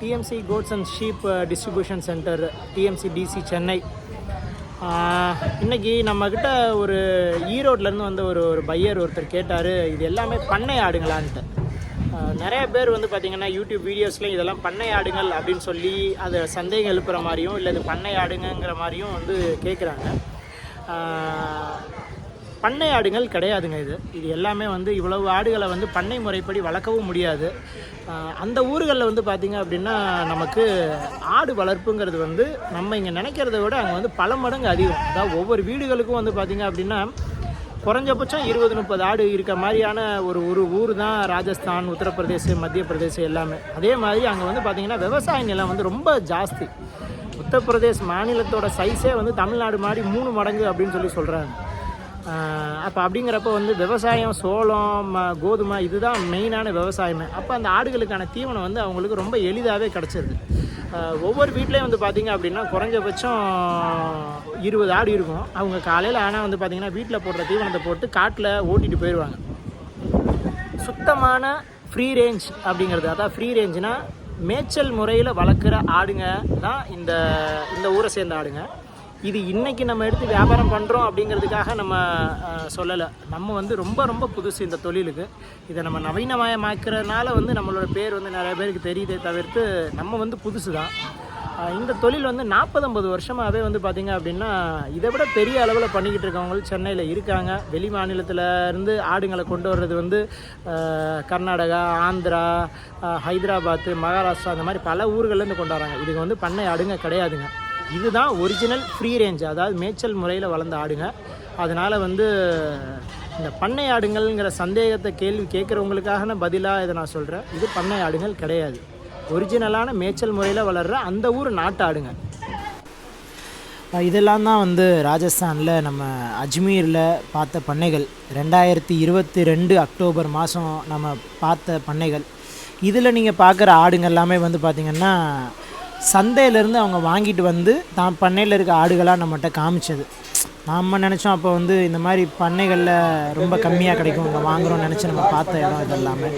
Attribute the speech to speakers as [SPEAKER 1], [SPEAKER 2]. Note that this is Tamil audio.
[SPEAKER 1] TMC goats and sheep distribution centre TMC DC Chennai இன்றைக்கி இன்னைக்கு நம்மக்கிட்ட ஒரு ஈரோட்லேருந்து வந்த ஒரு ஒரு பையர் ஒருத்தர் கேட்டார் இது எல்லாமே பண்ணை ஆடுங்களான்ட்டு. நிறைய பேர் வந்து பார்த்திங்கன்னா யூடியூப் வீடியோஸ்லையும் இதெல்லாம் பண்ணை ஆடுங்கள் அப்படின்னு சொல்லி அதை சந்தேகம் எழுப்புகிற மாதிரியும் இல்லை இது பண்ணை ஆடுங்கங்கிற மாதிரியும் வந்து கேட்குறாங்க பண்ணை ஆடுகள் கிடையாதுங்க இது. இது எல்லாமே வந்து இவ்வளவு ஆடுகளை வந்து பண்ணை முறைப்படி வளர்க்கவும் முடியாது. அந்த ஊர்களில் வந்து பார்த்திங்க அப்படின்னா நமக்கு ஆடு வளர்ப்புங்கிறது வந்து நம்ம இங்கே நினைக்கிறத விட அங்கே வந்து பல மடங்கு அதிகம். அதாவது ஒவ்வொரு வீடுகளுக்கும் வந்து பார்த்திங்க அப்படின்னா குறைஞ்சபட்சம் இருபது முப்பது ஆடு இருக்க மாதிரியான ஒரு ஒரு ஊர் தான் ராஜஸ்தான் உத்தரப்பிரதேசம் மத்திய பிரதேசம் எல்லாமே. அதே மாதிரி அங்கே வந்து பார்த்திங்கன்னா விவசாய நிலம் வந்து ரொம்ப ஜாஸ்தி. உத்தரப்பிரதேஷ் மாநிலத்தோட சைஸே வந்து தமிழ்நாடு மாதிரி மூணு மடங்கு அப்படின்னு சொல்லி சொல்கிறாங்க அப்போ அப்படிங்கிறப்ப வந்து விவசாயம் சோளம் ம- கோதுமை இதுதான் மெயினான விவசாயமே. அப்போ அந்த ஆடுகளுக்கான தீவனம் வந்து அவங்களுக்கு ரொம்ப எளிதாகவே கிடச்சிருது. ஒவ்வொரு வீட்லேயும் வந்து பார்த்திங்க அப்படின்னா குறைஞ்சபட்சம் இருபது ஆடு இருக்கும். அவங்க காலையில் ஆனால் வந்து பார்த்திங்கன்னா வீட்டில் போடுற தீவனத்தை போட்டு காட்டில் ஓட்டிகிட்டு போயிடுவாங்க சுத்தமான ஃப்ரீ ரேஞ்ச் அப்படிங்கிறது. அதான் ஃப்ரீ ரேஞ்சுனா மேய்ச்சல் முறையில் வளர்க்குற ஆடுங்க தான் இந்த இந்த ஊரை சேர்ந்த ஆடுங்க. இது இன்னைக்கு நம்ம எடுத்து வியாபாரம் பண்ணுறோம் அப்படிங்கிறதுக்காக நம்ம சொல்லலை. நம்ம வந்து ரொம்ப ரொம்ப புதுசு இந்த தொழிலுக்கு. இதை நம்ம நவீனமயமாக்குறதுனால வந்து நம்மளோட பேர் வந்து நிறைய பேருக்கு தெரியுதே தவிர்த்து நம்ம வந்து புதுசு தான் இந்த தொழில் வந்து நாற்பது ஐம்பது வருஷமாகவே வந்து பார்த்திங்க அப்படின்னா இதை விட பெரிய அளவில் பண்ணிக்கிட்டு இருக்கவங்க சென்னையில் இருக்காங்க. வெளி மாநிலத்தில் இருந்து ஆடுங்களை கொண்டு வர்றது வந்து கர்நாடகா ஆந்திரா ஹைதராபாத்து மகாராஷ்டிரா அந்த மாதிரி பல ஊர்கள்லேருந்து கொண்டு வராங்க. இதுக்கு வந்து பண்ணை ஆடுங்க கிடையாதுங்க. இதுதான் ஒரிஜினல் ஃப்ரீ ரேஞ்ச் அதாவது மேய்ச்சல் முறையில் வளர்ந்த ஆடுங்க. அதனால் வந்து இந்த பண்ணை ஆடுங்கள்ங்கிற சந்தேகத்தை கேள்வி கேட்குறவங்களுக்காக பதிலாக இதை நான் சொல்கிறேன் இது பண்ணை ஆடுங்கள் கிடையாது. ஒரிஜினலான மேய்ச்சல் முறையில் வளர்கிற அந்த ஊர் நாட்டு ஆடுங்க. இதெல்லாம் தான் வந்து ராஜஸ்தானில் நம்ம அஜ்மீரில் பார்த்த பண்ணைகள். ரெண்டாயிரத்தி இருபத்தி ரெண்டு அக்டோபர் மாதம் நம்ம பார்த்த பண்ணைகள். இதில் நீங்கள் பார்க்குற ஆடுங்க எல்லாமே வந்து பார்த்திங்கன்னா சந்தையிலேருந்து அவங்க வாங்கிட்டு வந்து தான் பண்ணையில் இருக்க ஆடுகளாக நம்மகிட்ட காமிச்சது. நாம் நினச்சோம் அப்போ வந்து இந்த மாதிரி பண்ணைகளில் ரொம்ப கம்மியாக கிடைக்கும் இங்கே வாங்குகிறோம்னு நினச்சி நம்ம பார்த்த இடம் இது எல்லாமே.